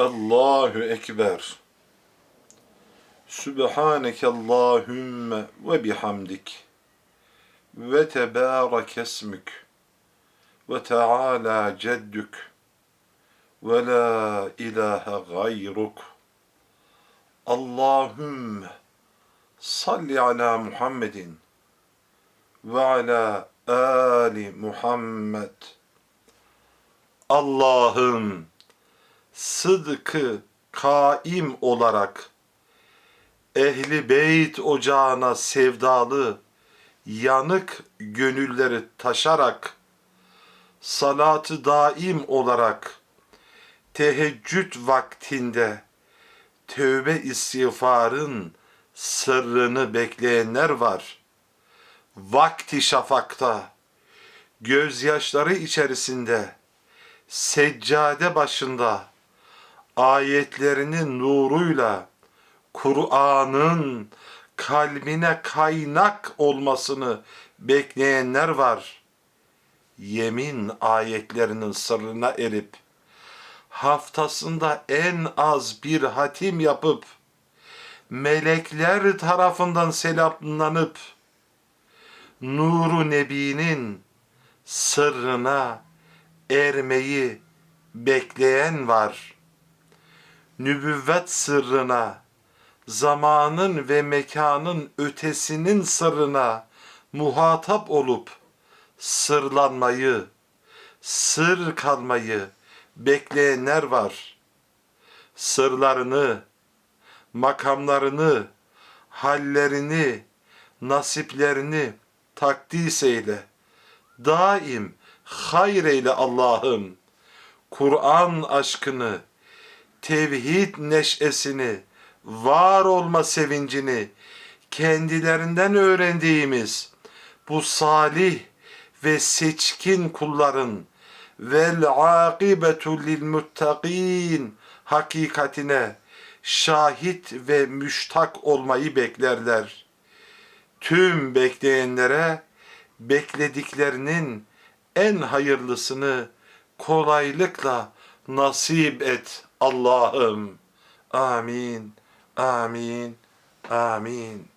Allahu Ekber. Sübhaneke Allahümme ve bihamdik. Ve tebârek esmük. Ve teâlâ ceddük. Ve la ilahe gayruk. Allahümme salli ala Muhammedin ve ala ali Muhammed. Allah'ım sıdkı kaim olarak ehli beyt ocağına sevdalı yanık gönülleri taşarak salatı daim olarak teheccüd vaktinde tövbe istiğfarın sırrını bekleyenler var. Vakti şafakta gözyaşları içerisinde seccade başında ayetlerinin nuruyla Kur'an'ın kalbine kaynak olmasını bekleyenler var. Yemin ayetlerinin sırrına erip haftasında en az bir hatim yapıp melekler tarafından selamlanıp nuru nebinin sırrına ermeyi bekleyen var. Nübüvvet sırrına, zamanın ve mekanın ötesinin sırrına muhatap olup sırlanmayı, sır kalmayı bekleyenler var. Sırlarını, makamlarını, hallerini, nasiplerini takdis eyle. Daim hayır eyle Allah'ım. Kur'an aşkını, tevhid neşesini, var olma sevincini kendilerinden öğrendiğimiz bu salih ve seçkin kulların vel akibetu lil muttakin hakikatine şahit ve müştak olmayı beklerler. Tüm bekleyenlere beklediklerinin en hayırlısını kolaylıkla nasip et Allah'ım. Amin, amin, amin.